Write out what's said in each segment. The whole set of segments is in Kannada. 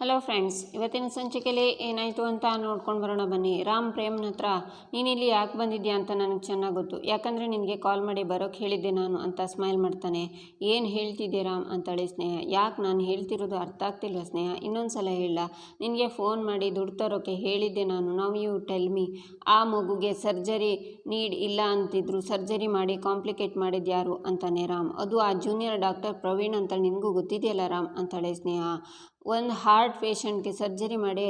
ಹಲೋ ಫ್ರೆಂಡ್ಸ್ ಇವತ್ತಿನ ಸಂಚಿಕೆಯಲ್ಲಿ ಏನಾಯಿತು ಅಂತ ನೋಡ್ಕೊಂಡು ಬರೋಣ ಬನ್ನಿ. ರಾಮ್ ಪ್ರೇಮ್ನ ಹತ್ರ, ನೀನಿಲ್ಲಿ ಯಾಕೆ ಬಂದಿದ್ಯಾ ಅಂತ ನನಗೆ ಚೆನ್ನಾಗಿ ಗೊತ್ತು. ಯಾಕಂದರೆ ನಿನಗೆ ಕಾಲ್ ಮಾಡಿ ಬರೋಕ್ಕೆ ಹೇಳಿದ್ದೆ ನಾನು ಅಂತ ಸ್ಮೈಲ್ ಮಾಡ್ತಾನೆ. ಏನು ಹೇಳ್ತಿದ್ದೆ ರಾಮ್? ಅಂತೇಳಿ ಸ್ನೇಹ. ಯಾಕೆ ನಾನು ಹೇಳ್ತಿರೋದು ಅರ್ಥ ಆಗ್ತಿಲ್ವ ಸ್ನೇಹ? ಇನ್ನೊಂದು ಸಲ ಹೇಳ. ನಿನಗೆ ಫೋನ್ ಮಾಡಿ ದುಡ್ಡು ತರೋಕ್ಕೆ ಹೇಳಿದ್ದೆ ನಾನು. ನಾವು ಯು ಟೆಲ್ ಮಿ ಆ ಮಗುಗೆ ಸರ್ಜರಿ ನೀಡ್ ಇಲ್ಲ ಅಂತಿದ್ರು. ಸರ್ಜರಿ ಮಾಡಿ ಕಾಂಪ್ಲಿಕೇಟ್ ಮಾಡಿದ್ಯಾರು ಅಂತಾನೆ ರಾಮ್. ಅದು ಆ ಜೂನಿಯರ್ ಡಾಕ್ಟರ್ ಪ್ರವೀಣ್ ಅಂತ ನಿನಗೂ ಗೊತ್ತಿದೆಯಲ್ಲ ರಾಮ್? ಅಂತಾಳೆ ಸ್ನೇಹ. ಒಂದು ಹಾರ್ಟ್ ಪೇಷಂಟ್ಗೆ ಸರ್ಜರಿ ಮಾಡಿ,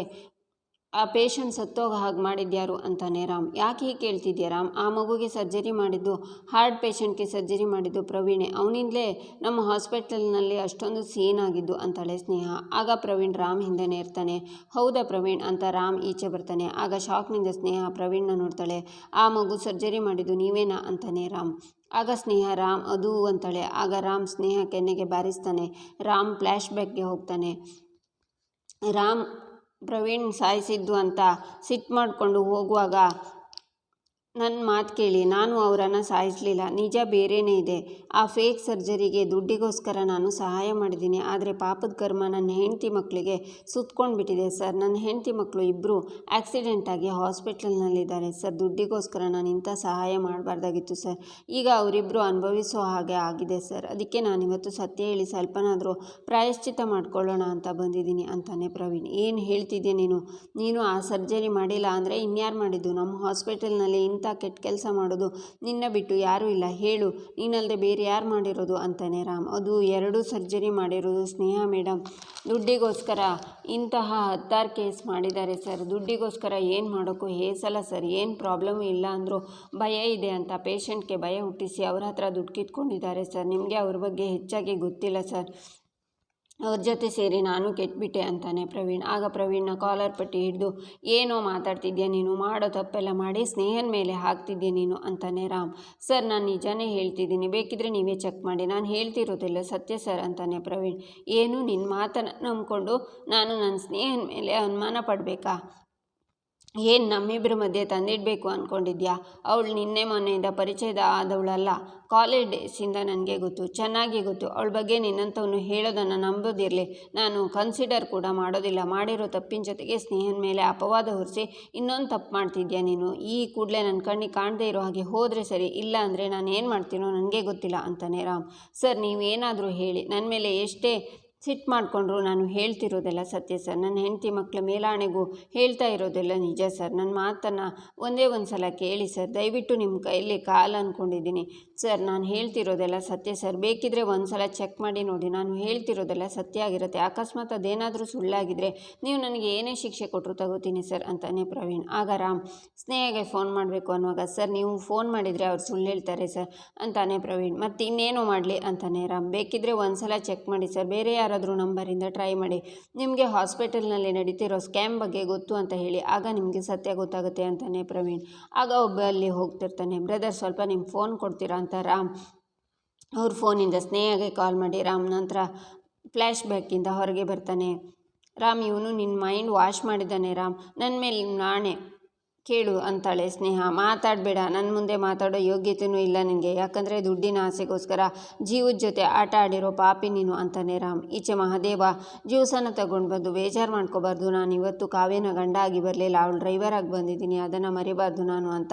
ಆ ಪೇಷಂಟ್ ಸತ್ತೋಗ ಹಾಗೆ ಮಾಡಿದ್ಯಾರು ಅಂತಾನೆ ರಾಮ್. ಯಾಕೆ ಹೀಗೆ ಕೇಳ್ತಿದ್ಯಾ ರಾಮ್? ಆ ಮಗುಗೆ ಸರ್ಜರಿ ಮಾಡಿದ್ದು ಹಾರ್ಟ್ ಪೇಷಂಟ್ಗೆ ಸರ್ಜರಿ ಮಾಡಿದ್ದು ಪ್ರವೀಣೆ. ಅವನಿಂದಲೇ ನಮ್ಮ ಹಾಸ್ಪಿಟಲ್ನಲ್ಲಿ ಅಷ್ಟೊಂದು ಸೀನ್ ಆಗಿದ್ದು ಅಂತಾಳೆ ಸ್ನೇಹ. ಆಗ ಪ್ರವೀಣ್ ರಾಮ್ ಹಿಂದೆನೇ ಇರ್ತಾನೆ. ಹೌದಾ ಪ್ರವೀಣ್? ಅಂತ ರಾಮ್ ಈಚೆ ಬರ್ತಾನೆ. ಆಗ ಶಾಕ್ನಿಂದ ಸ್ನೇಹ ಪ್ರವೀಣ್ನ ನೋಡ್ತಾಳೆ. ಆ ಮಗು ಸರ್ಜರಿ ಮಾಡಿದ್ದು ನೀವೇನಾ? ಅಂತಾನೆ ರಾಮ್. ಆಗ ಸ್ನೇಹ ರಾಮ್ ಅದು ಅಂತಾಳೆ. ಆಗ ರಾಮ್ ಸ್ನೇಹ ಕೆನ್ನೆಗೆ ಬಾರಿಸ್ತಾನೆ. ರಾಮ್ ಫ್ಲ್ಯಾಶ್ ಬ್ಯಾಕ್ಗೆ ಹೋಗ್ತಾನೆ. ರಾಮ್ ಪ್ರವೀಣ್ ಸಾಯಿಸಿದ್ದು ಅಂತ ಸಿಟ್ಟು ಮಾಡಿಕೊಂಡು ಹೋಗುವಾಗ ನನ್ನ ಮಾತು ಕೇಳಿ, ನಾನು ಅವರನ್ನು ಸಾಯಿಸಲಿಲ್ಲ. ನಿಜ ಬೇರೆಯೇ ಇದೆ. ಆ ಫೇಕ್ ಸರ್ಜರಿಗೆ ದುಡ್ಡಿಗೋಸ್ಕರ ನಾನು ಸಹಾಯ ಮಾಡಿದ್ದೀನಿ ಆದರೆ ಪಾಪದ ಕರ್ಮ ನನ್ನ ಹೆಂಡತಿ ಮಕ್ಕಳಿಗೆ ಸುತ್ಕೊಂಡು ಬಿಟ್ಟಿದೆ ಸರ್. ನನ್ನ ಹೆಂಡತಿ ಮಕ್ಕಳು ಇಬ್ಬರು ಆಕ್ಸಿಡೆಂಟಾಗಿ ಹಾಸ್ಪಿಟ್ಲಲ್ಲಿದ್ದಾರೆ ಸರ್, ದುಡ್ಡಿಗೋಸ್ಕರ ನಾನು ಇಂಥ ಸಹಾಯ ಮಾಡಬಾರ್ದಾಗಿತ್ತು ಸರ್. ಈಗ ಅವರಿಬ್ಬರು ಅನುಭವಿಸೋ ಹಾಗೆ ಆಗಿದೆ ಸರ್. ಅದಕ್ಕೆ ನಾನು ಇವತ್ತು ಸತ್ಯ ಹೇಳಿ ಸ್ವಲ್ಪನಾದರೂ ಪ್ರಾಯಶ್ಚಿತ ಮಾಡ್ಕೊಳ್ಳೋಣ ಅಂತ ಬಂದಿದ್ದೀನಿ ಅಂತಾನೆ ಪ್ರವೀಣ್. ಏನು ಹೇಳ್ತಿದ್ದೆ ನೀನು? ನೀನು ಆ ಸರ್ಜರಿ ಮಾಡಿಲ್ಲ ಅಂದರೆ ಇನ್ಯಾರು ಮಾಡಿದ್ದು? ನಮ್ಮ ಹಾಸ್ಪಿಟಲ್ನಲ್ಲಿ ಇಂಥ ಕೆಟ್ಟ ಕೆಲಸ ಮಾಡೋದು ನಿನ್ನ ಬಿಟ್ಟು ಯಾರೂ ಇಲ್ಲ. ಹೇಳು ನೀನಲ್ಲದೆ ಬೇರೆ ಯಾರು ಮಾಡಿರೋದು? ಅಂತಾನೆ ರಾಮ್. ಅದು ಎರಡೂ ಸರ್ಜರಿ ಮಾಡಿರೋದು ಸ್ನೇಹ ಮೇಡಮ್ ದುಡ್ಡಿಗೋಸ್ಕರ ಇಂತಹ ಹತ್ತಾರು ಕೇಸ್ ಮಾಡಿದ್ದಾರೆ ಸರ್. ದುಡ್ಡಿಗೋಸ್ಕರ ಏನು ಮಾಡೋಕ್ಕೂ ಹೇಸಲ್ಲ ಸರ್. ಏನು ಪ್ರಾಬ್ಲಮ್ ಇಲ್ಲ ಅಂದರೂ ಭಯ ಇದೆ ಅಂತ ಪೇಷಂಟ್ಗೆ ಭಯ ಹುಟ್ಟಿಸಿ ಅವ್ರ ಹತ್ರ ದುಡ್ಡು ಕಿತ್ಕೊಂಡಿದ್ದಾರೆ ಸರ್. ನಿಮಗೆ ಅವ್ರ ಬಗ್ಗೆ ಹೆಚ್ಚಾಗಿ ಗೊತ್ತಿಲ್ಲ ಸರ್. ಅವ್ರ ಜೊತೆ ಸೇರಿ ನಾನು ಕೆಟ್ಬಿಟ್ಟೆ ಅಂತಾನೆ ಪ್ರವೀಣ್. ಆಗ ಪ್ರವೀಣ್ನ ಕಾಲರ್ ಪಟ್ಟಿ ಹಿಡಿದು, ಏನೋ ಮಾತಾಡ್ತಿದ್ಯಾ ನೀನು? ಮಾಡೋ ತಪ್ಪೆಲ್ಲ ಮಾಡಿ ಸ್ನೇಹನ ಮೇಲೆ ಹಾಕ್ತಿದ್ಯಾ ನೀನು? ಅಂತಾನೆ ರಾಮ್. ಸರ್, ನಾನು ನಿಜಾನೇ ಹೇಳ್ತಿದ್ದೀನಿ. ಬೇಕಿದ್ರೆ ನೀವೇ ಚೆಕ್ ಮಾಡಿ. ನಾನು ಹೇಳ್ತಿರೋದಿಲ್ಲ ಸತ್ಯ ಸರ್, ಅಂತಾನೆ ಪ್ರವೀಣ್. ಏನು? ನಿನ್ನ ಮಾತನ್ನು ನಂಬಿಕೊಂಡು ನಾನು ನನ್ನ ಸ್ನೇಹನ ಮೇಲೆ ಅನುಮಾನ ಪಡಬೇಕಾ? ಏನು ನಮ್ಮಿಬ್ಬರ ಮಧ್ಯೆ ತಂದಿಡಬೇಕು ಅಂದ್ಕೊಂಡಿದ್ಯಾ ಅವಳು ನಿನ್ನೆ ಮೊನ್ನೆಯಿಂದ ಪರಿಚಯದ ಆದವಳಲ್ಲ. ಕಾಲೇಜ್ ಡೇಸಿಂದ ನನಗೆ ಗೊತ್ತು, ಚೆನ್ನಾಗಿ ಗೊತ್ತು. ಅವಳ ಬಗ್ಗೆ ನಿನ್ನಂಥವನು ಹೇಳೋದನ್ನು ನಂಬೋದಿರಲಿ. ನಾನು ಕನ್ಸಿಡರ್ ಕೂಡ ಮಾಡೋದಿಲ್ಲ. ಮಾಡಿರೋ ತಪ್ಪಿನ ಜೊತೆಗೆ ಸ್ನೇಹನ ಮೇಲೆ ಅಪವಾದ ಹೊರಿಸಿ ಇನ್ನೊಂದು ತಪ್ಪು ಮಾಡ್ತಿದ್ಯಾ ನೀನು? ಈ ಕೂಡಲೇ ನನ್ನ ಕಣ್ಣಿಗೆ ಕಾಣದೇ ಇರೋ ಹಾಗೆ ಹೋದರೆ ಸರಿ, ಇಲ್ಲ ಅಂದರೆ ನಾನು ಏನು ಮಾಡ್ತೀನೋ ನನಗೆ ಗೊತ್ತಿಲ್ಲ ಅಂತಾನೆ ರಾಮ್. ಸರ್ ನೀವೇನಾದರೂ ಹೇಳಿ. ನನ್ನ ಮೇಲೆ ಎಷ್ಟೇ ಸಿಟ್ಟು ಮಾಡಿಕೊಂಡ್ರು, ನಾನು ಹೇಳ್ತಿರೋದೆಲ್ಲ ಸತ್ಯ ಸರ್. ನನ್ನ ಹೆಂಡತಿ ಮಕ್ಕಳ ಮೇಲಾಣೆಗೂ ಹೇಳ್ತಾ ಇರೋದೆಲ್ಲ ನಿಜ ಸರ್. ನನ್ನ ಮಾತನ್ನು ಒಂದೇ ಒಂದು ಸಲ ಕೇಳಿ ಸರ್. ದಯವಿಟ್ಟು ನಿಮ್ಮ ಕೈಯಲ್ಲಿ ಕಾಲು ಅಂದ್ಕೊಂಡಿದ್ದೀನಿ. ಸರ್, ನಾನು ಹೇಳ್ತಿರೋದೆಲ್ಲ ಸತ್ಯ ಸರ್. ಬೇಕಿದ್ದರೆ ಒಂದು ಸಲ ಚೆಕ್ ಮಾಡಿ ನೋಡಿ. ನಾನು ಹೇಳ್ತಿರೋದೆಲ್ಲ ಸತ್ಯ ಆಗಿರುತ್ತೆ. ಅಕಸ್ಮಾತ್ ಅದೇನಾದರೂ ಸುಳ್ಳಾಗಿದ್ದರೆ ನೀವು ನನಗೆ ಏನೇ ಶಿಕ್ಷೆ ಕೊಟ್ಟರು ತಗೋತೀನಿ ಸರ್ ಅಂತಾನೆ ಪ್ರವೀಣ್. ಆಗ ರಾಮ್, ಸ್ನೇಹಗೆ ಫೋನ್ ಮಾಡಬೇಕು ಅನ್ನುವಾಗ, ಸರ್, ನೀವು ಫೋನ್ ಮಾಡಿದರೆ ಅವ್ರು ಸುಳ್ಳು ಹೇಳ್ತಾರೆ ಸರ್ ಅಂತಾನೆ ಪ್ರವೀಣ್. ಮತ್ತು ಇನ್ನೇನು ಮಾಡಲಿ ಅಂತಾನೆ ರಾಮ್. ಬೇಕಿದ್ದರೆ ಒಂದು ಸಲ ಚೆಕ್ ಮಾಡಿ ಸರ್. ಬೇರೆ ಯಾರಾದರೂ ನಂಬರಿಂದ ಟ್ರೈ ಮಾಡಿ. ನಿಮಗೆ ಹಾಸ್ಪಿಟಲ್ನಲ್ಲಿ ನಡೀತಿರೋ ಸ್ಕ್ಯಾಮ್ ಬಗ್ಗೆ ಗೊತ್ತು ಅಂತ ಹೇಳಿ, ಆಗ ನಿಮಗೆ ಸತ್ಯ ಗೊತ್ತಾಗುತ್ತೆ ಅಂತಾನೆ ಪ್ರವೀಣ್. ಆಗ ಒಬ್ಬ ಅಲ್ಲಿ ಹೋಗ್ತಿರ್ತಾನೆ ಬ್ರದರ್ ಸ್ವಲ್ಪ ನಿಮ್ಮ ಫೋನ್ ಕೊಡ್ತೀರಾ ಅಂತ ರಾಮ್. ಅವ್ರ ಫೋನಿಂದ ಸ್ನೇಹಗೆ ಕಾಲ್ ಮಾಡಿ, ರಾಮ್ ನಂತರ ಫ್ಲ್ಯಾಶ್ ಬ್ಯಾಕಿಂದ ಹೊರಗೆ ಬರ್ತಾನೆ. ರಾಮ್, ಇವನು ನಿನ್ನ ಮೈಂಡ್ ವಾಶ್ ಮಾಡಿದ್ದಾನೆ ರಾಮ್. ನನ್ನ ಮೇಲೆ ನಾಣೆ ಕೇಳು ಅಂತಾಳೆ ಸ್ನೇಹ. ಮಾತಾಡಬೇಡ ನನ್ನ ಮುಂದೆ ಮಾತಾಡೋ ಯೋಗ್ಯತೆಯೂ ಇಲ್ಲ ನಿನಗೆ. ಯಾಕಂದರೆ ದುಡ್ಡಿನ ಆಸೆಗೋಸ್ಕರ ಜೀವದ ಜೊತೆ ಆಟ ಆಡಿರೋ ಪಾಪಿ ನೀನು ಅಂತಾನೆ ರಾಮ್. ಈಚೆ ಮಹಾದೇವ, ಜ್ಯೂಸನ್ನು ತಗೊಂಡು ಬಂದು ಬೇಜಾರು ಮಾಡ್ಕೋಬಾರ್ದು. ನಾನು ಇವತ್ತು ಕಾವ್ಯನ ಗಂಡ ಆಗಿ ಬರಲಿಲ್ಲ. ಅವಳು ಡ್ರೈವರ್ ಆಗಿ ಬಂದಿದ್ದೀನಿ. ಅದನ್ನು ಮರಿಬಾರ್ದು ನಾನು ಅಂತ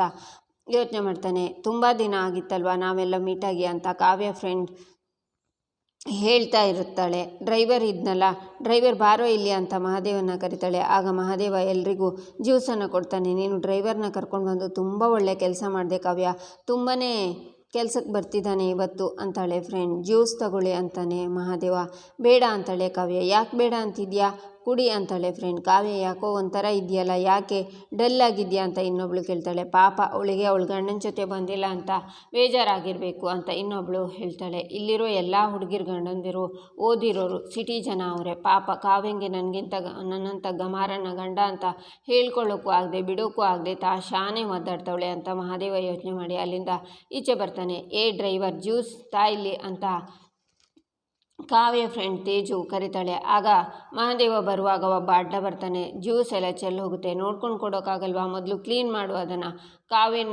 ಯೋಚನೆ ಮಾಡ್ತಾನೆ. ತುಂಬ ದಿನ ಆಗಿತ್ತಲ್ವ ನಾವೆಲ್ಲ ಮೀಟಾಗಿ ಅಂತ ಕಾವ್ಯ ಫ್ರೆಂಡ್ ಹೇಳ್ತಾ ಇರುತ್ತಾಳೆ. ಡ್ರೈವರ್ ಇದ್ನಲ್ಲ, ಡ್ರೈವರ್ ಬಾರೋ ಇಲ್ಲಿ ಅಂತ ಮಹಾದೇವನ ಕರಿತಾಳೆ. ಆಗ ಮಹಾದೇವ ಎಲ್ರಿಗೂ ಜ್ಯೂಸನ್ನು ಕೊಡ್ತಾನೆ. ನೀನು ಡ್ರೈವರ್ನ ಕರ್ಕೊಂಡು ಬಂದು ತುಂಬ ಒಳ್ಳೆ ಕೆಲಸ ಮಾಡಿದೆ ಕಾವ್ಯ. ತುಂಬಾ ಕೆಲ್ಸಕ್ಕೆ ಬರ್ತಿದ್ದಾನೆ ಇವತ್ತು, ಅಂತಾಳೆ ಫ್ರೆಂಡ್. ಜ್ಯೂಸ್ ತಗೊಳ್ಳಿ ಅಂತಾನೆ ಮಹಾದೇವ. ಬೇಡ ಅಂತಾಳೆ ಕಾವ್ಯ. ಯಾಕೆ ಬೇಡ ಅಂತಿದ್ಯಾ? ಕುಡಿ ಅಂತಾಳೆ ಫ್ರೆಂಡ್ ಕಾವ್ಯ ಯಾಕೋ ಒಂಥರ ಇದೆಯಲ್ಲ, ಯಾಕೆ ಡಲ್ ಆಗಿದೆಯಾ ಅಂತ ಇನ್ನೊಬ್ಳು ಕೇಳ್ತಾಳೆ. ಪಾಪ ಅವಳಿಗೆ ಅವಳ ಗಂಡನ ಜೊತೆ ಬಂದಿಲ್ಲ ಅಂತ ಬೇಜಾರಾಗಿರಬೇಕು ಅಂತ ಇನ್ನೊಬ್ಳು ಹೇಳ್ತಾಳೆ. ಇಲ್ಲಿರೋ ಎಲ್ಲ ಹುಡುಗಿರು ಗಂಡಂದಿರು, ಓದಿರೋರು ಸಿಟಿ ಜನ ಅವರೇ. ಪಾಪ ಕಾವ್ಯಂಗೆ ನನಗಿಂತ ನನ್ನಂಥ ಗಮಾರನ ಗಂಡ ಅಂತ ಹೇಳ್ಕೊಳ್ಳೋಕ್ಕೂ ಆಗದೆ, ಬಿಡೋಕ್ಕೂ ಆಗದೆ ತಾ ಶಾನೆ ಒದ್ದಾಡ್ತಾವಳೆ ಅಂತ ಮಹಾದೇವ ಯೋಚನೆ ಮಾಡಿ ಅಲ್ಲಿಂದ ಈಚೆ ಬರ್ತಾನೆ. ಏ ಡ್ರೈವರ್ ಜ್ಯೂಸ್ ತಾಯಿಲಿ ಅಂತ ಕಾವ್ಯ ಫ್ರೆಂಡ್ ತೇಜು ಕರಿತಾಳೆ, ಆಗ ಮಹಾದೇವ ಬರುವಾಗ ಒಬ್ಬ ಅಡ್ಡ ಬರ್ತಾನೆ, ಜ್ಯೂಸ್ ಎಲ್ಲ ಚೆಲ್ಲಿ ಹೋಗುತ್ತೆ, ನೋಡ್ಕೊಂಡು ಕೊಡೋಕ್ಕಾಗಲ್ವಾ ಮೊದಲು ಕ್ಲೀನ್ ಮಾಡು ಅದನ್ನು. ಕಾವ್ಯನ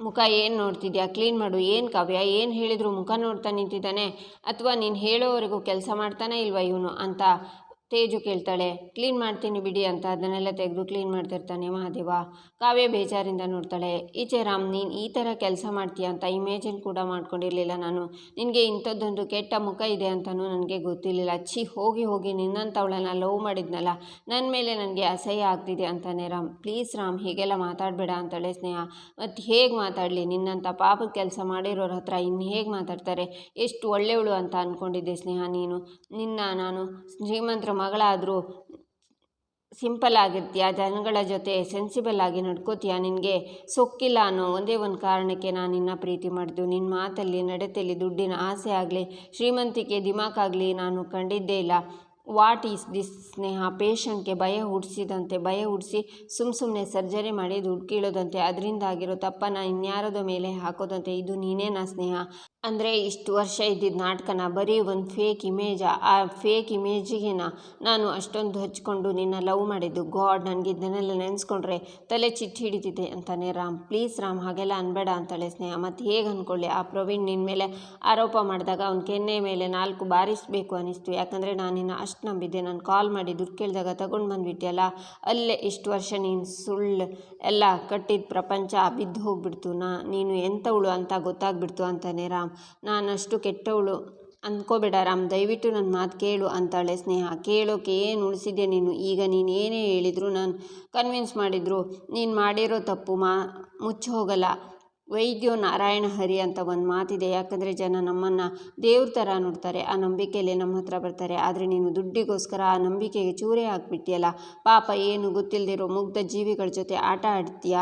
ಮುಖ ಏನು ನೋಡ್ತಿದ್ಯಾ? ಕ್ಲೀನ್ ಮಾಡು, ಏನು ಕಾವ್ಯ? ಏನು ಹೇಳಿದ್ರು ಮುಖ ನೋಡ್ತಾ ನಿಂತಿದ್ದಾನೆ? ಅಥವಾ ನೀನು ಹೇಳೋವರೆಗೂ ಕೆಲಸ ಮಾಡ್ತಾನೆ ಇಲ್ವಾ ಇವನು? ಅಂತ ತೇಜು ಕೇಳ್ತಾಳೆ, ಕ್ಲೀನ್ ಮಾಡ್ತೀನಿ ಬಿಡಿ ಅಂತ ಅದನ್ನೆಲ್ಲ ತೆಗೆದು ಕ್ಲೀನ್ ಮಾಡ್ತಿರ್ತಾನೆ ಮಹಾದೇವ. ಕಾವ್ಯ ಬೇಜಾರಿಂದ ನೋಡ್ತಾಳೆ, ಈಚೆ ರಾಮ್, ನೀನು ಈ ಥರ ಕೆಲಸ ಮಾಡ್ತೀಯ ಅಂತ ಇಮೇಜಿನ್ ಕೂಡ ಮಾಡ್ಕೊಂಡಿರಲಿಲ್ಲ ನಾನು. ನಿನಗೆ ಇಂಥದ್ದೊಂದು ಕೆಟ್ಟ ಮುಖ ಇದೆ ಅಂತಲೂ ನನಗೆ ಗೊತ್ತಿರಲಿಲ್ಲ. ಛೀ, ಹೋಗಿ ಹೋಗಿ ನಿನ್ನಂಥವಳನ್ನ ಲವ್ ಮಾಡಿದ್ನಲ್ಲ ನನ್ನ ಮೇಲೆ ನನಗೆ ಅಸಹ್ಯ ಆಗ್ತಿದೆ ಅಂತಾನೆ ರಾಮ್. ಪ್ಲೀಸ್ ರಾಮ್, ಹೀಗೆಲ್ಲ ಮಾತಾಡಬೇಡ ಅಂತಾಳೆ ಸ್ನೇಹ. ಮತ್ತು ಹೇಗೆ ಮಾತಾಡಲಿ? ನಿನ್ನಂಥ ಪಾಪದ ಕೆಲಸ ಮಾಡಿರೋರ ಹತ್ರ ಇನ್ನು ಹೇಗೆ ಮಾತಾಡ್ತಾರೆ? ಎಷ್ಟು ಒಳ್ಳೆಯವಳು ಅಂತ ಅಂದ್ಕೊಂಡಿದ್ದೆ ಸ್ನೇಹ ನೀನು. ನಿನ್ನ ನಾನು ಶ್ರೀಮಂತರ ಮಗಳಾದರೂ ಸಿಂಪಲ್ ಆಗಿರ್ತೀಯ? ಜನಗಳ ಜೊತೆ ಸೆನ್ಸಿಬಲ್ ಆಗಿ ನಡ್ಕೋತೀಯ ನಿನಗೆ? ಸೊಕ್ಕಿಲ್ಲ ಅನ್ನೋ ಒಂದೇ ಒಂದು ಕಾರಣಕ್ಕೆ ನಾನು ನಿನ್ನ ಪ್ರೀತಿ ಮಾಡಿದ್ದು ನಿನ್ನ ಮಾತಲ್ಲಿ ನಡತೆಯಲ್ಲಿ ದುಡ್ಡಿನ ಆಸೆ ಆಗಲಿ, ಶ್ರೀಮಂತಿಕೆ ದಿಮಾಕಾಗಲಿ ನಾನು ಕಂಡಿದ್ದೇ ಇಲ್ಲ. What is this Sneha? ಪೇಷಂಟ್ಗೆ ಭಯ ಹುಡ್ಸಿದಂತೆ, ಭಯ ಹುಡ್ಸಿ ಸುಮ್ಮ ಸುಮ್ಮನೆ ಸರ್ಜರಿ ಮಾಡಿ ದುಡ್ಡು ಕೀಳೋದಂತೆ. ಅದರಿಂದಾಗಿರೋ ತಪ್ಪನ್ನು ಇನ್ಯಾರದ ಮೇಲೆ ಹಾಕೋದಂತೆ. ಇದು ನೀನೇನಾ ಸ್ನೇಹ? ಅಂದರೆ ಇಷ್ಟು ವರ್ಷ ಇದ್ದಿದ್ದ ನಾಟಕನ, ಬರೀ ಒಂದು ಫೇಕ್ ಇಮೇಜ ಆ ಫೇಕ್ ಇಮೇಜಿಗೆನ ನಾನು ಅಷ್ಟೊಂದು ಹಚ್ಕೊಂಡು ನಿನ್ನ ಲವ್ ಮಾಡಿದ್ದು. ಗಾಡ್ ನನಗೆ ಇದನ್ನೆಲ್ಲ ನೆನೆಸ್ಕೊಂಡ್ರೆ ತಲೆ ಚಿಟ್ಟು ಹಿಡಿದಿದೆ ಅಂತಾನೆ ರಾಮ್. ಪ್ಲೀಸ್ ರಾಮ್, ಹಾಗೆಲ್ಲ ಅನ್ಬೇಡ ಅಂತಾಳೆ ಸ್ನೇಹ. ಮತ್ತು ಹೇಗೆ ಅಂದ್ಕೊಳ್ಳಿ ಆ ಪ್ರವೀಣ್ ನಿನ್ನ ಮೇಲೆ ಆರೋಪ ಮಾಡಿದಾಗ ಅವ್ನ ಕೆನ್ನೆ ಮೇಲೆ ನಾಲ್ಕು ಬಾರಿಸಬೇಕು ಅನ್ನಿಸ್ತು ಯಾಕಂದರೆ ನಾನು ನಿನ್ನ ಅಷ್ಟು ನಂಬಿದ್ದೆ. ನಾನು ಕಾಲ್ ಮಾಡಿ ದುಡ್ಡು ಕೇಳಿದಾಗ ತಗೊಂಡು ಬಂದುಬಿಟ್ಟಿಯಲ್ಲ ಅಲ್ಲೇ ಇಷ್ಟು ವರ್ಷ ನೀನು ಸುಳ್ಳು ಎಲ್ಲ ಕಟ್ಟಿದ ಪ್ರಪಂಚ ಬಿದ್ದು ಹೋಗ್ಬಿಡ್ತು. ನಾ ನೀನು ಎಂಥವಳು ಅಂತ ಗೊತ್ತಾಗ್ಬಿಡ್ತು ಅಂತಾನೆ ರಾಮ್. ನಾನಷ್ಟು ಕೆಟ್ಟವಳು. ಅಂದ್ಕೋಬೇಡ ರಾಮ್, ದಯವಿಟ್ಟು ನನ್ನ ಮಾತು ಕೇಳು ಅಂತಾಳೆ ಸ್ನೇಹ. ಕೇಳೋಕೆ ಏನು ಉಳಿಸಿದೆ ನೀನು? ಈಗ ನೀನು ಏನೇ ಹೇಳಿದರೂ ನಾನು ಕನ್ವಿನ್ಸ್ ಮಾಡಿದ್ರು. ನೀನು ಮಾಡಿರೋ ತಪ್ಪು ಮಾ ಮುಚ್ಚಿ ಹೋಗಲ್ಲ ವೈದ್ಯೋ ನಾರಾಯಣ ಹರಿ ಅಂತ ಒಂದು ಮಾತಿದೆ. ಯಾಕಂದರೆ ಜನ ನಮ್ಮನ್ನು ದೇವ್ರ ಥರ ನೋಡ್ತಾರೆ, ಆ ನಂಬಿಕೆಯಲ್ಲಿ ನಮ್ಮ ಹತ್ರ ಬರ್ತಾರೆ. ಆದರೆ ನೀನು ದುಡ್ಡಿಗೋಸ್ಕರ ಆ ನಂಬಿಕೆಗೆ ಚೂರೇ ಹಾಕ್ಬಿಟ್ಟಿಯಲ್ಲ ಪಾಪ ಏನು ಗೊತ್ತಿಲ್ಲದಿರೋ ಮುಗ್ಧ ಜೀವಿಗಳ ಜೊತೆ ಆಟ ಆಡ್ತೀಯ?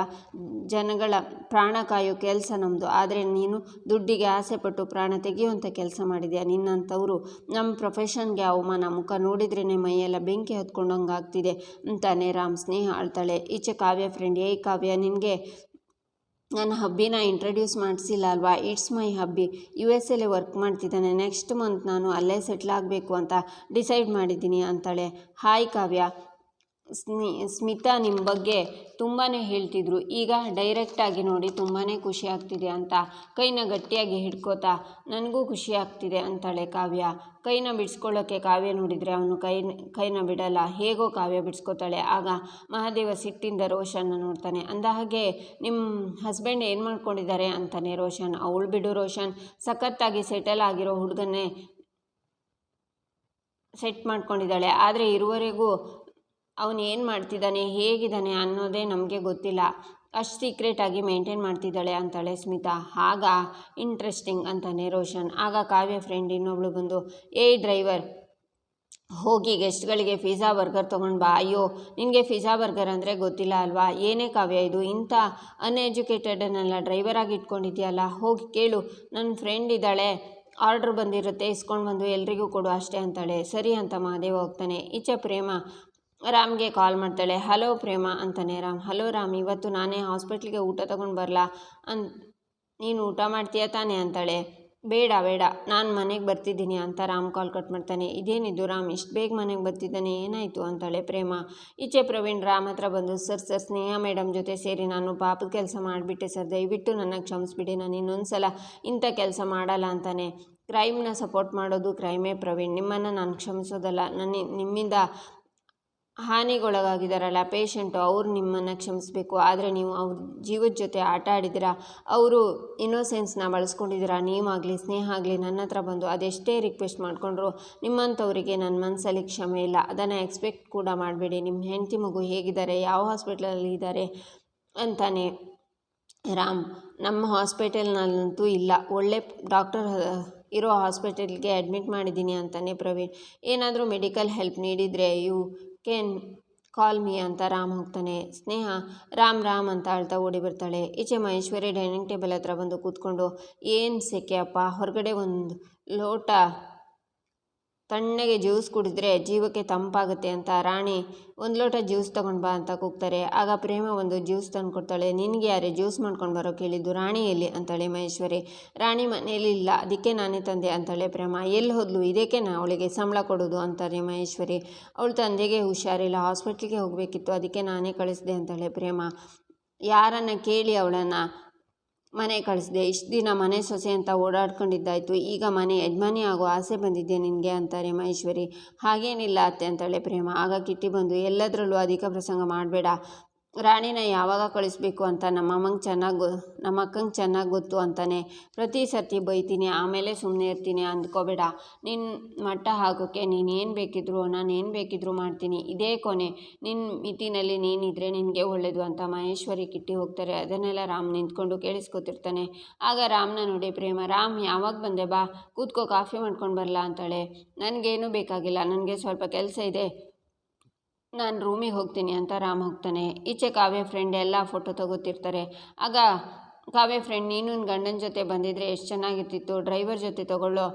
ಜನಗಳ ಪ್ರಾಣ ಕಾಯೋ ಕೆಲಸ ನಮ್ಮದು ಆದರೆ ನೀನು ದುಡ್ಡಿಗೆ ಆಸೆಪಟ್ಟು ಪ್ರಾಣ ತೆಗೆಯುವಂಥ ಕೆಲಸ ಮಾಡಿದ್ಯಾ? ನಿನ್ನಂಥವ್ರು ನಮ್ಮ ಪ್ರೊಫೆಷನ್ಗೆ ಅವಮಾನ, ಮುಖ ನೋಡಿದ್ರೇ ಮೈಯೆಲ್ಲ ಬೆಂಕಿ ಹತ್ಕೊಂಡಂಗೆ ಆಗ್ತಿದೆ ಅಂತಾನೆ ರಾಮ್ ಸ್ನೇಹ ಆಳ್ತಾಳೆ ಈಚೆ ಕಾವ್ಯ ಫ್ರೆಂಡ್ ಏ ಕಾವ್ಯ, ನಿನಗೆ ನನ್ನ ಹಬ್ಬಿನ ಇಂಟ್ರಡ್ಯೂಸ್ ಮಾಡಿಸಿಲ್ಲ ಅಲ್ವಾ it's my hubby U S ಎಲ್ಲೇ ವರ್ಕ್ ಮಾಡ್ತಿದ್ದಾನೆ. ನೆಕ್ಸ್ಟ್ ಮಂತ್ ನಾನು ಅಲ್ಲೇ ಸೆಟ್ಲ್ ಆಗಬೇಕು ಅಂತ ಡಿಸೈಡ್ ಮಾಡಿದ್ದೀನಿ ಅಂತಾಳೆ. ಹಾಯ್ ಕಾವ್ಯ. ಸ್ನಿ, ಸ್ಮಿತಾ ನಿಮ್ಮ ಬಗ್ಗೆ ತುಂಬಾ ಹೇಳ್ತಿದ್ರು. ಈಗ ಡೈರೆಕ್ಟಾಗಿ ನೋಡಿ ತುಂಬಾ ಖುಷಿ ಆಗ್ತಿದೆ ಅಂತ. ಕೈನ ಗಟ್ಟಿಯಾಗಿ ಹಿಡ್ಕೋತಾ, ನನಗೂ ಖುಷಿ ಆಗ್ತಿದೆ ಅಂತಾಳೆ ಕಾವ್ಯ. ಕೈನ ಬಿಡಿಸ್ಕೊಳ್ಳೋಕ್ಕೆ ಕಾವ್ಯ ನೋಡಿದರೆ ಅವನು ಕೈ, ಕೈನ ಬಿಡಲ್ಲ. ಹೇಗೋ ಕಾವ್ಯ ಬಿಡಿಸ್ಕೋತಾಳೆ. ಆಗ ಮಹಾದೇವ ಸಿಟ್ಟಿಂದ ರೋಷನ್ನ ನೋಡ್ತಾನೆ. ಅಂದ ಹಾಗೆ ನಿಮ್ಮ ಹಸ್ಬೆಂಡ್ ಏನು ಮಾಡ್ಕೊಂಡಿದ್ದಾರೆ ಅಂತಾನೆ ರೋಷನ್. ಅವಳು ಬಿಡು ರೋಷನ್. ಸಖತ್ತಾಗಿ ಸೆಟಲ್ ಆಗಿರೋ ಹುಡುಗನ್ನೇ ಸೆಟ್ ಮಾಡ್ಕೊಂಡಿದ್ದಾಳೆ. ಆದರೆ ಇರುವವರೆಗೂ ಅವನು ಏನು ಮಾಡ್ತಿದ್ದಾನೆ, ಹೇಗಿದ್ದಾನೆ ಅನ್ನೋದೇ ನಮಗೆ ಗೊತ್ತಿಲ್ಲ. ಅಷ್ಟು ಸೀಕ್ರೆಟಾಗಿ ಮೇಂಟೈನ್ ಮಾಡ್ತಿದ್ದಾಳೆ ಅಂತಾಳೆ ಸ್ಮಿತಾ. ಆಗ ಇಂಟ್ರೆಸ್ಟಿಂಗ್ ಅಂತಾನೆ ರೋಷನ್. ಆಗ ಕಾವ್ಯ ಫ್ರೆಂಡ್ ಇನ್ನೊಬ್ಳು ಬಂದು ಏಯ್ ಡ್ರೈವರ್ ಹೋಗಿ ಗೆಸ್ಟ್ಗಳಿಗೆ ಫಿಝಾ ಬರ್ಗರ್ ತೊಗೊಂಡು ಬಾ. ಅಯ್ಯೋ, ನಿನಗೆ ಫಿಝಾ ಬರ್ಗರ್ ಅಂದರೆ ಗೊತ್ತಿಲ್ಲ ಅಲ್ವಾ? ಏನೇ ಕಾವ್ಯ ಇದು, ಇಂಥ ಅನ್ಎಜುಕೇಟೆಡನ್ನೆಲ್ಲ ಡ್ರೈವರಾಗಿ ಇಟ್ಕೊಂಡಿದ್ಯಲ್ಲ? ಹೋಗಿ ಕೇಳು. ನನ್ನ ಫ್ರೆಂಡ್ ಇದ್ದಾಳೆ ಆರ್ಡ್ರ್ ಬಂದಿರುತ್ತೆ, ಇಸ್ಕೊಂಡು ಬಂದು ಎಲ್ರಿಗೂ ಕೊಡು ಅಷ್ಟೇ ಅಂತಾಳೆ. ಸರಿ ಅಂತ ಮಹಾದೇವ ಹೋಗ್ತಾನೆ. ಈಚೆ ಪ್ರೇಮ ರಾಮ್ಗೆ ಕಾಲ್ ಮಾಡ್ತಾಳೆ, ಹಲೋ ಪ್ರೇಮ ಅಂತಾನೆ. ರಾಮ್, ಹಲೋ ರಾಮ್, ಇವತ್ತು ನಾನೇ ಹಾಸ್ಪಿಟ್ಲಿಗೆ ಊಟ ತಗೊಂಡು ಬರಲಾ? ಅನ್, ನೀನು ಊಟ ಮಾಡ್ತೀಯ ತಾನೇ? ಅಂತಾಳೆ. ಬೇಡ ಬೇಡ, ನಾನು ಮನೆಗೆ ಬರ್ತಿದ್ದೀನಿ ಅಂತ ರಾಮ್ ಕಾಲ್ ಕಟ್ ಮಾಡ್ತಾನೆ. ಇದೇನಿದು ರಾಮ್, ಇಷ್ಟು ಬೇಗ ಮನೆಗೆ ಬರ್ತಿದ್ದಾನೆ, ಏನಾಯಿತು? ಅಂತಾಳೆ ಪ್ರೇಮ. ಈಚೆ ಪ್ರವೀಣ್ ರಾಮ್ ಹತ್ರ ಬಂದು, ಸರ್ ಸರ್, ಸ್ನೇಹ ಮೇಡಮ್ ಜೊತೆ ಸೇರಿ ನಾನು ಪಾಪದ ಕೆಲಸ ಮಾಡಿಬಿಟ್ಟೆ ಸರ್, ದಯವಿಟ್ಟು ನನ್ನ ಕ್ಷಮಿಸ್ಬಿಡಿ, ನಾನು ಇನ್ನೊಂದು ಸಲ ಇಂಥ ಕೆಲಸ ಮಾಡಲ್ಲ ಅಂತಾನೆ. ಕ್ರೈಮ್ನ ಸಪೋರ್ಟ್ ಮಾಡೋದು ಕ್ರೈಮೇ ಪ್ರವೀಣ್, ನಿಮ್ಮನ್ನು ನಾನು ಕ್ಷಮಿಸೋದಲ್ಲ, ನನ್ನ, ನಿಮ್ಮಿಂದ ಹಾನಿಗೊಳಗಾಗಿದ್ದಾರಲ್ಲ ಪೇಶೆಂಟು ಅವ್ರು ನಿಮ್ಮನ್ನು ಕ್ಷಮಿಸಬೇಕು, ಆದರೆ ನೀವು ಅವ್ರ ಜೀವದ ಜೊತೆ ಆಟ ಆಡಿದ್ದೀರಾ, ಅವರು ಇನ್ನೋಸೆನ್ಸ್ನ ಬಳಸ್ಕೊಂಡಿದ್ದೀರಾ, ನೀವಾಗಲಿ, ಸ್ನೇಹ ಆಗಲಿ ನನ್ನ ಹತ್ರ ಬಂದು ಅದೆಷ್ಟೇ ರಿಕ್ವೆಸ್ಟ್ ಮಾಡಿಕೊಂಡ್ರು ನಿಮ್ಮಂಥವರಿಗೆ ನನ್ನ ಮನಸ್ಸಲ್ಲಿ ಕ್ಷಮೆ ಇಲ್ಲ. ಅದನ್ನು ಎಕ್ಸ್ಪೆಕ್ಟ್ ಕೂಡ ಮಾಡಬೇಡಿ ನಿಮ್ಮ ಹೆಂಡತಿ ಮಗು ಹೇಗಿದ್ದಾರೆ, ಯಾವ ಹಾಸ್ಪಿಟ್ಲಲ್ಲಿ ಇದ್ದಾರೆ ಅಂತಾನೆ. ರಾಮ್, ನಮ್ಮ ಹಾಸ್ಪಿಟಲ್ನಲ್ಲಂತೂ ಇಲ್ಲ. ಒಳ್ಳೆ ಡಾಕ್ಟರ್ ಇರೋ ಹಾಸ್ಪಿಟಲ್ಗೆ ಅಡ್ಮಿಟ್ ಮಾಡಿದ್ದೀನಿ ಅಂತಾನೆ ಪ್ರವೀಣ್. ಏನಾದರೂ ಮೆಡಿಕಲ್ ಹೆಲ್ಪ್ ನೀಡಿದರೆ ಯು ಕೆನ್, ಕಾಲ್ ಮೀ ಅಂತ ರಾಮ್ ಹೋಗ್ತಾನೆ. ಸ್ನೇಹ, ರಾಮ್ ರಾಮ್ ಅಂತ ಅಳ್ತಾ ಓಡಿ ಬರ್ತಾಳೆ. ಈಚೆ ಮಹೇಶ್ವರಿ ಡೈನಿಂಗ್ ಟೇಬಲ್ ಹತ್ರ ಬಂದು ಕೂತ್ಕೊಂಡು, ಏನು ಸೆಕೆ ಅಪ್ಪ, ಹೊರಗಡೆ ಒಂದು ಲೋಟ ತಣ್ಣಗೆ ಜ್ಯೂಸ್ ಕುಡಿದ್ರೆ ಜೀವಕ್ಕೆ ತಂಪಾಗುತ್ತೆ ಅಂತ ರಾಣಿ ಒಂದು ಲೋಟ ಜ್ಯೂಸ್ ತೊಗೊಂಡು ಬಾ ಅಂತ ಕೂಗ್ತಾರೆ. ಆಗ ಪ್ರೇಮ ಒಂದು ಜ್ಯೂಸ್ ತಂದು ಕೊಡ್ತಾಳೆ ನಿನಗೆ ಯಾರೇ ಜ್ಯೂಸ್ ಮಾಡ್ಕೊಂಡು ಬರೋ ಕೇಳಿದ್ದು ರಾಣಿ ಎಲ್ಲಿ? ಅಂತಾಳೆ ಮಹೇಶ್ವರಿ. ರಾಣಿ ಮನೇಲಿ ಇಲ್ಲ. ಅದಕ್ಕೆ ನಾನೇ ತಂದೆ ಅಂತಾಳೆ ಪ್ರೇಮ. ಎಲ್ಲಿ ಹೋದ್ಲು? ಇದಕ್ಕೆ ನಾ ಅವಳಿಗೆ ಸಂಬಳ ಕೊಡೋದು? ಅಂತಾರೆ ಮಹೇಶ್ವರಿ. ಅವಳ ತಂದೆಗೆ ಹುಷಾರಿಲ್ಲ. ಹಾಸ್ಪಿಟ್ಲಿಗೆ ಹೋಗಬೇಕಿತ್ತು. ಅದಕ್ಕೆ ನಾನೇ ಕಳಿಸಿದೆ ಅಂತಾಳೆ ಪ್ರೇಮ. ಯಾರನ್ನು ಕೇಳಿ ಅವಳನ್ನು ಮನೆ ಕಳಿಸಿದೆ, ಇಷ್ಟು ದಿನ ಮನೆ ಸೊಸೆ ಅಂತ ಓಡಾಡ್ಕೊಂಡಿದ್ದಾಯ್ತು, ಈಗ ಮನೆ ಯಜಮಾನಿ ಆಗೋ ಆಸೆ ಬಂದಿದೆ ನಿನಗೆ ಅಂತಾರೆ ಮಹೇಶ್ವರಿ. ಹಾಗೇನಿಲ್ಲ ಅತ್ತೆ ಅಂತಾಳೆ ಪ್ರೇಮ. ಆಗ ಕಿಟ್ಟಿ ಬಂದು, ಎಲ್ಲದರಲ್ಲೂ ಅಧಿಕ ಪ್ರಸಂಗ ಮಾಡಬೇಡ. ರಾಣಿನ ಯಾವಾಗ ಕಳಿಸ್ಬೇಕು ಅಂತ ನಮ್ಮ ಅಮ್ಮಂಗೆ ಚೆನ್ನಾಗಿ ಗೊ ನಮ್ಮ ಅಕ್ಕಂಗೆ ಚೆನ್ನಾಗಿ ಗೊತ್ತು ಅಂತಾನೆ ಪ್ರತಿ ಸರ್ತಿ ಬೈತೀನಿ, ಆಮೇಲೆ ಸುಮ್ಮನೆ ಇರ್ತೀನಿ ಅಂದ್ಕೋಬೇಡ. ನಿನ್ನ ಮಟ್ಟ ಹಾಕೋಕ್ಕೆ ನೀನು ಏನು ಬೇಕಿದ್ರು, ನಾನು ಏನು ಬೇಕಿದ್ರು ಮಾಡ್ತೀನಿ. ಇದೇ ಕೊನೆ. ನಿನ್ನ ಮಿತಿನಲ್ಲಿ ನೀನಿದ್ರೆ ನಿನಗೆ ಒಳ್ಳೆಯದು ಅಂತ ಮಹೇಶ್ವರಿ ಕಿಟ್ಟಿ ಹೋಗ್ತಾರೆ. ಅದನ್ನೆಲ್ಲ ರಾಮ್ ನಿಂತ್ಕೊಂಡು ಕೇಳಿಸ್ಕೊತಿರ್ತಾನೆ. ಆಗ ರಾಮ್ನ ನೋಡಿ, ಪ್ರೇಮ, ರಾಮ್ ಯಾವಾಗ ಬಂದೆ ಬಾ, ಕೂತ್ಕೋ, ಕಾಫಿ ಮಾಡ್ಕೊಂಡು ಬರಲಾ ಅಂತಾಳೆ. ನನಗೇನು ಬೇಕಾಗಿಲ್ಲ, ನನಗೆ ಸ್ವಲ್ಪ ಕೆಲಸ ಇದೆ. ನಾನು ರೂಮಿಗೆ ಹೋಗ್ತೀನಿ ಅಂತ ರಾಮ್ ಹೋಗ್ತಾನೆ. ಈಚೆ ಕಾವ್ಯ ಫ್ರೆಂಡ್ ಎಲ್ಲ ಫೋಟೋ ತಗೋತಿರ್ತಾರೆ. ಆಗ ಕಾವ್ಯ ಫ್ರೆಂಡ್ ನೀನು ಗಂಡನ ಜೊತೆ ಬಂದಿದ್ರೆ ಎಷ್ಟು ಚೆನ್ನಾಗಿರ್ತಿತ್ತು? ಡ್ರೈವರ್ ಜೊತೆ ತಗೊಳ್ಳೋ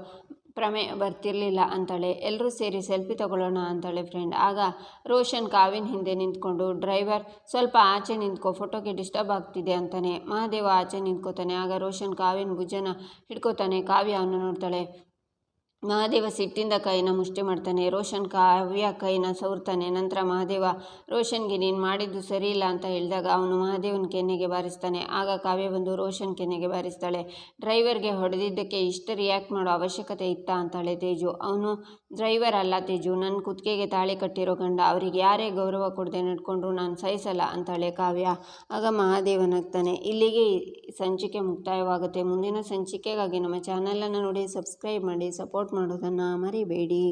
ಪ್ರಮೇ ಬರ್ತಿರ್ಲಿಲ್ಲ ಅಂತಾಳೆ. ಎಲ್ಲರೂ ಸೇರಿ ಸೆಲ್ಫಿ ತಗೊಳ್ಳೋಣ ಅಂತಾಳೆ ಫ್ರೆಂಡ್ ಆಗ ರೋಷನ್ ಕಾವಿನ ಹಿಂದೆ ನಿಂತ್ಕೊಂಡು ಡ್ರೈವರ್ ಸ್ವಲ್ಪ ಆಚೆ ನಿಂತ್ಕೊ ಫೋಟೋಗೆ ಡಿಸ್ಟರ್ಬ್ ಆಗ್ತಿದೆ ಅಂತಾನೆ. ಮಹಾದೇವ ಆಚೆ ನಿಂತ್ಕೋತಾನೆ. ಆಗ ರೋಷನ್ ಕಾವಿನ ಭುಜನ ಹಿಡ್ಕೋತಾನೆ. ಕಾವ್ಯ ಅವನು ನೋಡ್ತಾಳೆ. ಮಹಾದೇವ ಸಿಟ್ಟಿಂದ ಕೈನ ಮುಷ್ಟಿ ಮಾಡ್ತಾನೆ, ರೋಷನ್ ಕಾವ್ಯ ಕೈನ ಸವರ್ತಾನೆ, ನಂತರ ಮಹಾದೇವ, ರೋಷನ್ಗೆ ನೀನು ಮಾಡಿದ್ದು ಸರಿ ಇಲ್ಲ ಅಂತ ಹೇಳಿದಾಗ ಅವನು ಮಹಾದೇವನ ಕೆನ್ನೆಗೆ ಬಾರಿಸ್ತಾನೆ. ಆಗ ಕಾವ್ಯ ಬಂದು ರೋಷನ್ ಕೆನ್ನೆಗೆ ಬಾರಿಸ್ತಾಳೆ, ಡ್ರೈವರ್ಗೆ ಹೊಡೆದಿದ್ದಕ್ಕೆ ಇಷ್ಟು ರಿಯಾಕ್ಟ್ ಮಾಡೋ ಅವಶ್ಯಕತೆ ಇತ್ತಾ? ಅಂತಾಳೆ ತೇಜು. ಅವನು, ಡ್ರೈವರ್ ಅಲ್ಲ ತೇಜು ನನ್ನ ಕುತ್ತಿಗೆಗೆ ತಾಳಿ ಕಟ್ಟಿರೋ ಗಂಡ, ಅವರಿಗೆ ಯಾರೇ ಗೌರವ ಕೊಡದೆ ನಡ್ಕೊಂಡ್ರು ನಾನು ಸಹಿಸಲ್ಲ ಅಂತಾಳೆ ಕಾವ್ಯ. ಆಗ ಮಹಾದೇವನಾಗ್ತಾನೆ ಇಲ್ಲಿಗೆ ಸಂಚಿಕೆ ಮುಕ್ತಾಯವಾಗುತ್ತೆ, ಮುಂದಿನ ಸಂಚಿಕೆಗಾಗಿ ನಮ್ಮ ಚಾನಲನ್ನು ನೋಡಿ, ಸಬ್ಸ್ಕ್ರೈಬ್ ಮಾಡಿ ಸಪೋರ್ಟ್ ಮಾಡೋದನ್ನು ಮರಿಬೇಡಿ.